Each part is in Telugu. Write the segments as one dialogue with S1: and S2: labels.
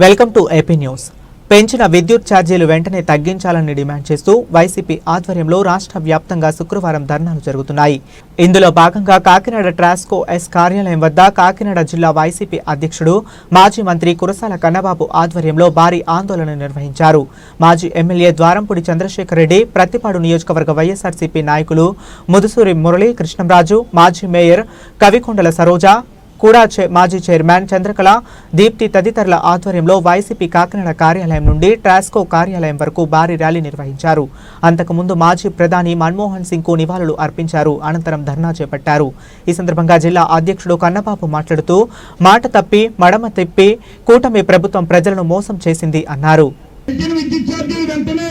S1: వెల్కమ్ టు ఏపీ న్యూస్ పెంచిన విద్యుత్ ఛార్జీలు వెంటనే తగ్గించాలని డిమాండ్ చేస్తూ వైసీపీ ఆధ్వర్యంలో రాష్ట్ర వ్యాప్తంగా శుక్రవారం ధర్నాలు జరుగుతున్నాయి. ఇందులో భాగంగా కాకినాడ ట్రాస్కో ఎస్ కార్యాలయం వద్ద కాకినాడ జిల్లా వైసీపీ అధ్యక్షుడు మాజీ మంత్రి కురసాల కన్నబాబు ఆధ్వర్యంలో భారీ ఆందోళన నిర్వహించారు. మాజీ ఎమ్మెల్యే ద్వారంపూడి చంద్రశేఖర్ రెడ్డి ప్రతిపాడు నియోజకవర్గ వైఎస్ఆర్సీపీ నాయకులు ముదుసూరి మురళి కృష్ణంరాజు మాజీ మేయర్ కవికొండల సరోజ కూడా మాజీ చైర్మన్ చంద్రకళ దీప్తి తదితరుల ఆధ్వర్యంలో వైసీపీ కాకినాడ కార్యాలయం నుండి ట్రాస్కో కార్యాలయం వరకు భారీ ర్యాలీ నిర్వహించారు. అంతకుముందు మాజీ ప్రధాని మన్మోహన్ సింగ్కు నివాళులు అర్పించారు. అనంతరం ధర్నా చేపట్టారు. ఈ సందర్భంగా జిల్లా అధ్యక్షుడు కన్నబాబు మాట్లాడుతూ మాట తప్పి మడమ తిప్పి కూటమి ప్రభుత్వం ప్రజలను మోసం చేసింది అన్నారు.
S2: పెంచిన విద్యుత్ ఛార్జీలు వెంటనే!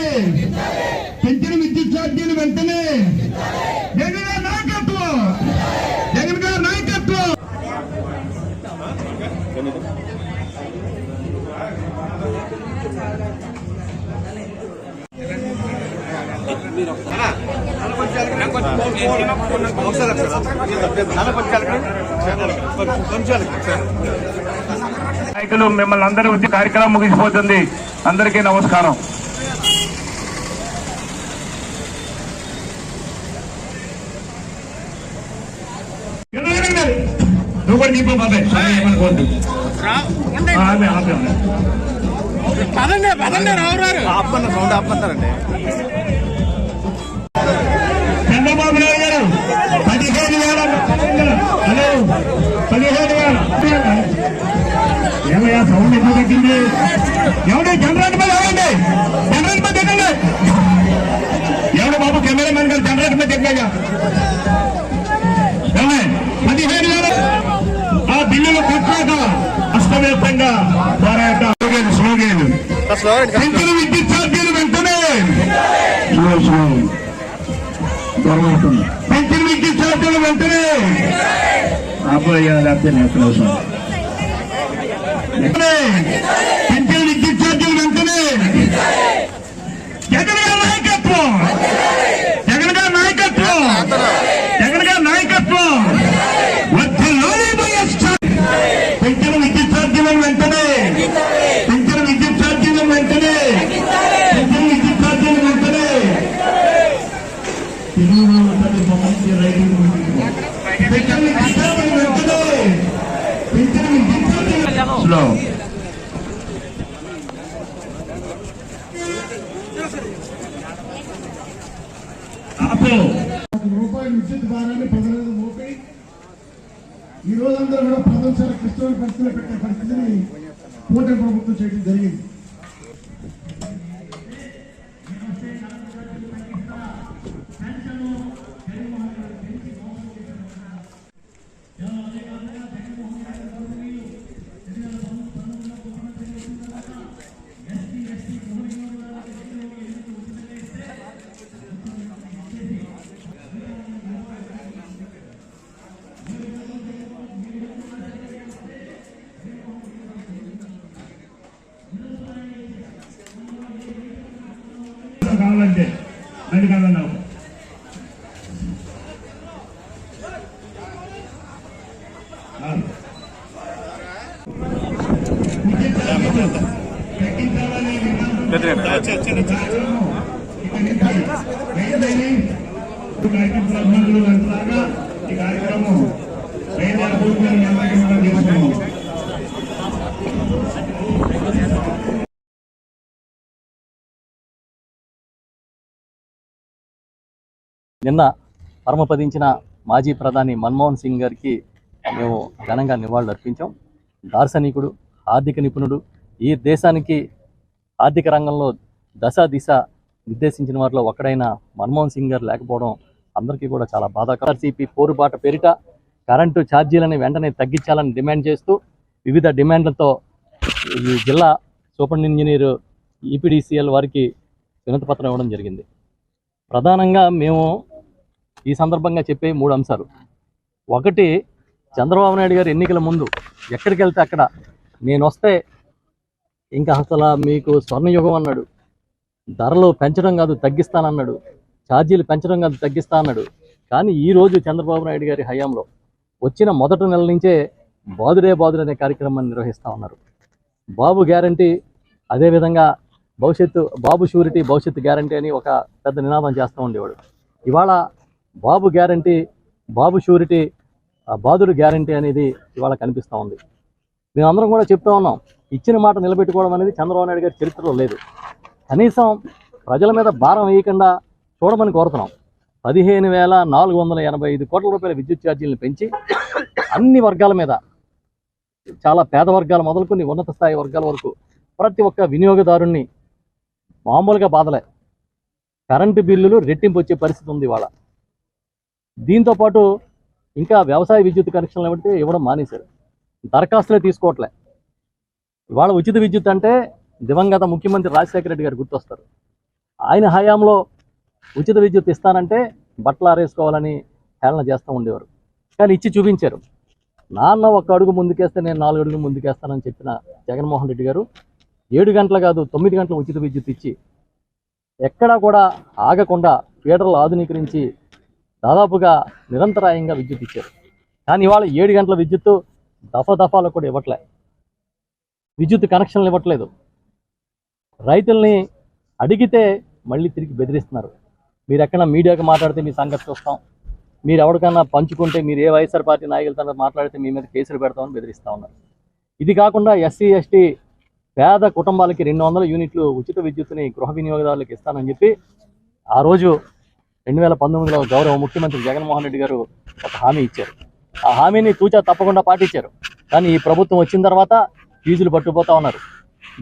S2: పెంచిన విద్యుత్ ఛార్జీలు వెంటనే జగన్ గారి నాయకత్వం జగన్ గారి నాయకత్వం
S3: నాయకులు మిమ్మల్ని అందరూ వచ్చి కార్యక్రమం ముగిసిపోతుంది. అందరికీ నమస్కారం. నువ్వు కూడా దీపం బాబాయ్. ఏమనుకోవద్దు.
S4: పదండి పదండి రావు రారు
S5: ఆపన్న సౌండ్ ఆపన్నారండి.
S2: చంద్రబాబు నాయుడు గారు పదిహేను వేల హలో పదిహేను వేల ఏమయ్యా సౌండ్ ఎందుకు తగ్గింది? ఎవడే? జనరేటర్ మీద ఎవరండి జనరేటర్ మీద దిగండి ఎవడు బాబు కెమెరామెన్ గారు జనరేటర్ మీద దిగ్గయ్యా పెంచిన విద్యుత్ ఛార్జీలు వెంటనే పెంచిన విద్యుత్ ఛార్జీలు వెంటనే పెంచిన విద్యుత్ ఛార్జీలు వెంటనే జగన్ గారి నాయకత్వం! జగన్ గారి నాయకత్వం! ఆపు
S6: రూపాయల విద్యుత్ భారాన్ని ప్రజల మోపి ఈ రోజంతా కూడా ప్రజలు చాలా క్లిష్టమైన పరిస్థితులు పెట్టే పరిస్థితిని కూటమి ప్రభుత్వం చేయడం జరిగింది.
S2: అది కాదన్నావు ఈ కార్యక్రమం వేరే
S7: నిన్న పరమపదించిన మాజీ ప్రధాని మన్మోహన్ సింగ్ గారికి మేము ఘనంగా నివాళులు అర్పించాం దార్శనికుడు ఆర్థిక నిపుణుడు ఈ దేశానికి ఆర్థిక రంగంలో దశ దిశ నిర్దేశించిన వారిలో ఒకడైన మన్మోహన్ సింగ్ గారు లేకపోవడం అందరికీ కూడా చాలా బాధాకరం. సిపి పోరుబాట పేరిట కరెంటు ఛార్జీలని వెంటనే తగ్గించాలని డిమాండ్ చేస్తూ వివిధ డిమాండ్లతో ఈ జిల్లా సూపర్ ఇంజనీర్ ఈపీడీసీఎల్ వారికి వినతి పత్రం ఇవ్వడం జరిగింది. ప్రధానంగా మేము ఈ సందర్భంగా చెప్పే మూడు అంశాలు. ఒకటి చంద్రబాబు నాయుడు గారు ఎన్నికల ముందు ఎక్కడికి వెళ్తే అక్కడ నేను వస్తే ఇంకా అసలు మీకు స్వర్ణయుగం అన్నాడు. ధరలు పెంచడం కాదు తగ్గిస్తానన్నాడు. ఛార్జీలు పెంచడం కాదు తగ్గిస్తా అన్నాడు కానీ ఈ రోజు చంద్రబాబు నాయుడు గారి హయాంలో వచ్చిన మొదటి నెల నుంచే బాదుడే బాదుడు అనే కార్యక్రమాన్ని నిర్వహిస్తా ఉన్నారు. బాబు గ్యారంటీ అదేవిధంగా భవిష్యత్తు బాబు షూరిటీ భవిష్యత్తు గ్యారంటీ అని ఒక పెద్ద నినాదం చేస్తూ ఉండేవాడు. ఇవాళ బాబు గ్యారంటీ బాబు షూరిటీ బాదుడు బాధుడు గ్యారంటీ అనేది ఇవాళ కనిపిస్తూ ఉంది. మేమందరం కూడా చెప్తా ఉన్నాం ఇచ్చిన మాట నిలబెట్టుకోవడం అనేది చంద్రబాబు నాయుడు గారి చరిత్రలో లేదు. కనీసం ప్రజల మీద భారం వేయకుండా చూడమని కోరుతున్నాం. పదిహేను వేల నాలుగు వందల ఎనభై ఐదు కోట్ల రూపాయల విద్యుత్ ఛార్జీలను పెంచి అన్ని వర్గాల మీద చాలా పేద వర్గాలు మొదలుకొని ఉన్నత స్థాయి వర్గాల వరకు ప్రతి ఒక్క వినియోగదారుణ్ణి మామూలుగా బాధలే. కరెంటు బిల్లులు రెట్టింపు వచ్చే పరిస్థితి ఉంది ఇవాళ. దీంతో పాటు ఇంకా వ్యవసాయ విద్యుత్ కనెక్షన్లు ఏమంటే ఇవ్వడం మానేశారు. దరఖాస్తులే తీసుకోవట్లే. ఇవాళ ఉచిత విద్యుత్ అంటే దివంగత ముఖ్యమంత్రి రాజశేఖర రెడ్డి గారు గుర్తొస్తారు. ఆయన హయాంలో ఉచిత విద్యుత్ ఇస్తానంటే బట్టలు ఆరేసుకోవాలని హేళన చేస్తూ ఉండేవారు. కానీ ఇచ్చి చూపించారు. నాన్న ఒక అడుగు ముందుకేస్తే నేను నాలుగు అడుగులు ముందుకేస్తానని చెప్పిన జగన్మోహన్ రెడ్డి గారు ఏడు గంటలు కాదు తొమ్మిది గంటల ఉచిత విద్యుత్ ఇచ్చి ఎక్కడా కూడా ఆగకుండా ఫీడర్లు ఆధునీకరించి దాదాపుగా నిరంతరాయంగా విద్యుత్ ఇచ్చారు. కానీ ఇవాళ ఏడు గంటల విద్యుత్తు దఫా దఫాలు కూడా ఇవ్వట్లే. విద్యుత్ కనెక్షన్లు ఇవ్వట్లేదు. రైతుల్ని అడిగితే మళ్ళీ తిరిగి బెదిరిస్తున్నారు. మీరు ఎక్కడ మీడియాకి మాట్లాడితే మీ సంగతి చూస్తాం. మీరు ఎవరికన్నా పంచుకుంటే మీరు ఏ వైఎస్ఆర్ పార్టీ నాయకులతో మాట్లాడితే మీ మీద కేసులు పెడతామని బెదిరిస్తూ ఉన్నారు. ఇది కాకుండా ఎస్సీ ఎస్టీ పేద కుటుంబాలకి రెండు వందల యూనిట్లు ఉచిత విద్యుత్ని గృహ వినియోగదారులకు ఇస్తానని చెప్పి ఆ రోజు రెండు వేల పంతొమ్మిదిలో గౌరవ ముఖ్యమంత్రి జగన్మోహన్ రెడ్డి గారు ఒక హామీ ఇచ్చారు. ఆ హామీని తూచా తప్పకుండా పాటించారు. కానీ ఈ ప్రభుత్వం వచ్చిన తర్వాత ఫీజులు పట్టుకుపోతా ఉన్నారు.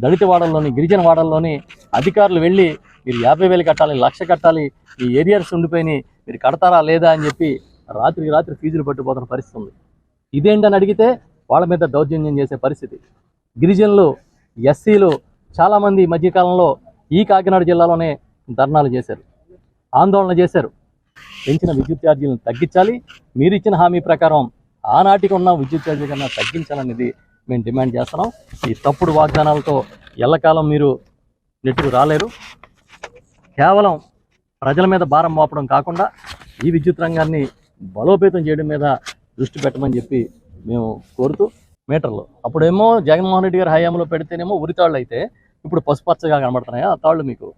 S7: దళిత వాడల్లోని గిరిజన వాడల్లోని అధికారులు వెళ్ళి మీరు యాభై వేలు కట్టాలి లక్ష కట్టాలి ఈ ఏరియాస్ ఉండిపోయినాయి మీరు కడతారా లేదా అని చెప్పి రాత్రికి రాత్రి ఫీజులు పట్టుకుపోతున్న పరిస్థితి ఉంది. ఇదేంటని అడిగితే వాళ్ళ మీద దౌర్జన్యం చేసే పరిస్థితి. గిరిజనులు ఎస్సీలు చాలామంది ఈ మధ్యకాలంలో ఈ కాకినాడ జిల్లాలోనే ధర్నాలు చేశారు. ఆందోళన చేశారు. పెంచిన విద్యుత్ ఛార్జీలను తగ్గించాలి. మీరు ఇచ్చిన హామీ ప్రకారం ఆనాటికి ఉన్న విద్యుత్ ఛార్జీ కన్నా తగ్గించాలనేది మేము డిమాండ్ చేస్తున్నాం. ఈ తప్పుడు వాగ్దానాలతో ఎల్లకాలం మీరు నెట్టుకు రాలేరు. కేవలం ప్రజల మీద భారం మోపడం కాకుండా ఈ విద్యుత్ రంగాన్ని బలోపేతం చేయడం మీద దృష్టి పెట్టమని చెప్పి మేము కోరుతూ మీటర్లు. అప్పుడేమో జగన్మోహన్ రెడ్డి గారి హయాంలో పెడితేనేమో ఉరి తాళ్ళు అయితే ఇప్పుడు పసుపచ్చగా కనబడుతున్నాయా? ఆ తాళ్ళు మీకు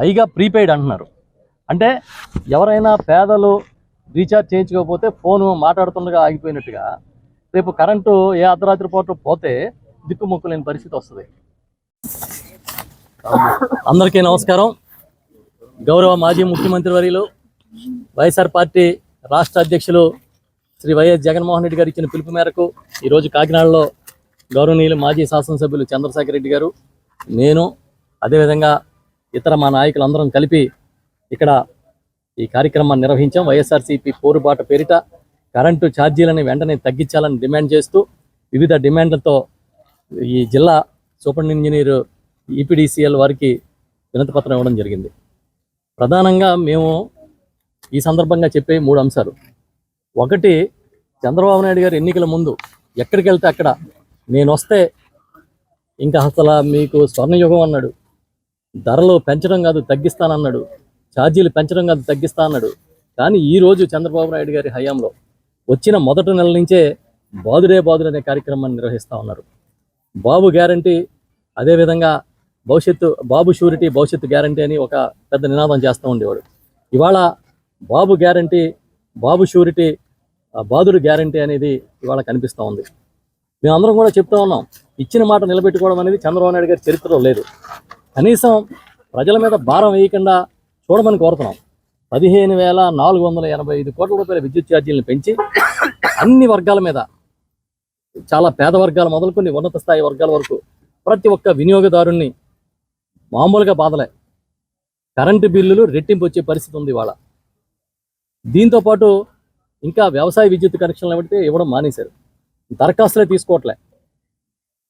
S7: పైగా ప్రీపెయిడ్ అంటున్నారు. అంటే ఎవరైనా పేదలు రీఛార్జ్ చేయించుకోకపోతే ఫోను మాట్లాడుతుండగా ఆగిపోయినట్టుగా రేపు కరెంటు ఏ అర్ధరాత్రి పూట పోతే దిక్కుముక్కు లేని పరిస్థితి వస్తుంది. అందరికీ నమస్కారం. గౌరవ మాజీ ముఖ్యమంత్రి వర్యులు వైఎస్ఆర్ పార్టీ రాష్ట్ర అధ్యక్షులు శ్రీ వైఎస్ జగన్మోహన్ రెడ్డి గారు ఇచ్చిన పిలుపు మేరకు ఈరోజు కాకినాడలో గౌరవనీయులు మాజీ శాసనసభ్యులు చంద్రశేఖర్ రెడ్డి గారు నేను అదేవిధంగా ఇతర మా నాయకులందరం కలిపి ఇక్కడ ఈ కార్యక్రమాన్ని నిర్వహించాం. వైఎస్ఆర్సీపీ పోరుబాట పేరిట కరెంటు ఛార్జీలను వెంటనే తగ్గించాలని డిమాండ్ చేస్తూ వివిధ డిమాండ్లతో ఈ జిల్లా సూపర్ ఇంజనీర్ ఈపీడీసీఎల్ వారికి వినతిపత్రం ఇవ్వడం జరిగింది. ప్రధానంగా మేము ఈ సందర్భంగా చెప్పే మూడు అంశాలు. ఒకటి చంద్రబాబు నాయుడు గారు ఎన్నికల ముందు ఎక్కడికి వెళ్తే అక్కడ నేను వస్తే ఇంకా అసలు మీకు స్వర్ణయుగం అన్నాడు. ధరలు పెంచడం కాదు తగ్గిస్తానన్నాడు. ఛార్జీలు పెంచడం కాదు తగ్గిస్తా అన్నాడు కానీ ఈ రోజు చంద్రబాబు నాయుడు గారి హయాంలో వచ్చిన మొదటి నెల నుంచే బాదుడే బాదుడు అనే కార్యక్రమాన్ని నిర్వహిస్తూ ఉన్నారు. బాబు గ్యారంటీ అదేవిధంగా భవిష్యత్తు బాబు షూరిటీ భవిష్యత్తు గ్యారంటీ అని ఒక పెద్ద నినాదం చేస్తూ ఉండేవాడు. ఇవాళ బాబు గ్యారంటీ బాబు షూరిటీ బాదుడు గ్యారంటీ అనేది ఇవాళ కనిపిస్తూ ఉంది. మేమందరం కూడా చెప్తా ఉన్నాం ఇచ్చిన మాట నిలబెట్టుకోవడం అనేది చంద్రబాబు నాయుడు గారి చరిత్రలో లేదు. కనీసం ప్రజల మీద భారం వేయకుండా చూడమని కోరుతున్నాం. పదిహేను వేల నాలుగు వందల ఎనభై ఐదు కోట్ల రూపాయల విద్యుత్ ఛార్జీలను పెంచి అన్ని వర్గాల మీద చాలా పేద వర్గాలు మొదలుకొని ఉన్నత స్థాయి వర్గాల వరకు ప్రతి ఒక్క వినియోగదారుణ్ణి మామూలుగా బాధలే. కరెంటు బిల్లులు రెట్టింపు వచ్చే పరిస్థితి ఉంది ఇవాళ. దీంతో పాటు ఇంకా వ్యవసాయ విద్యుత్ కనెక్షన్లు పెడితే ఇవ్వడం మానేశారు. దరఖాస్తులే తీసుకోవట్లే.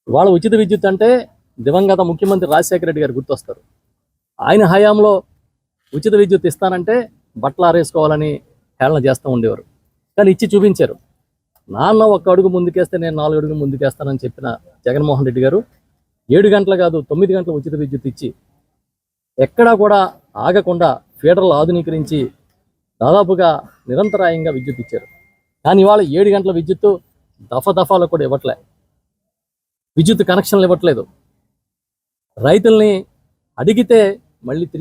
S7: ఇవాళ ఉచిత విద్యుత్ అంటే దివంగత ముఖ్యమంత్రి రాజశేఖర రెడ్డి గారు గుర్తొస్తారు. ఆయన హయాంలో ఉచిత విద్యుత్ ఇస్తానంటే బట్టలు ఆరేసుకోవాలని హేళన చేస్తూ ఉండేవారు. కానీ ఇచ్చి చూపించారు. నాన్న ఒక్క అడుగు ముందుకేస్తే నేను నాలుగు అడుగు ముందుకేస్తానని చెప్పిన జగన్మోహన్ రెడ్డి గారు ఏడు గంటలు కాదు తొమ్మిది గంటల ఉచిత విద్యుత్ ఇచ్చి ఎక్కడా కూడా ఆగకుండా ఫీడర్లు ఆధునీకరించి దాదాపుగా నిరంతరాయంగా విద్యుత్ ఇచ్చారు. కానీ ఇవాళ ఏడు గంటల విద్యుత్తు దఫా దఫాలు కూడా ఇవ్వట్లే. విద్యుత్ కనెక్షన్లు ఇవ్వట్లేదు. రైతుల్ని అడిగితే మళ్ళీ తిరిగి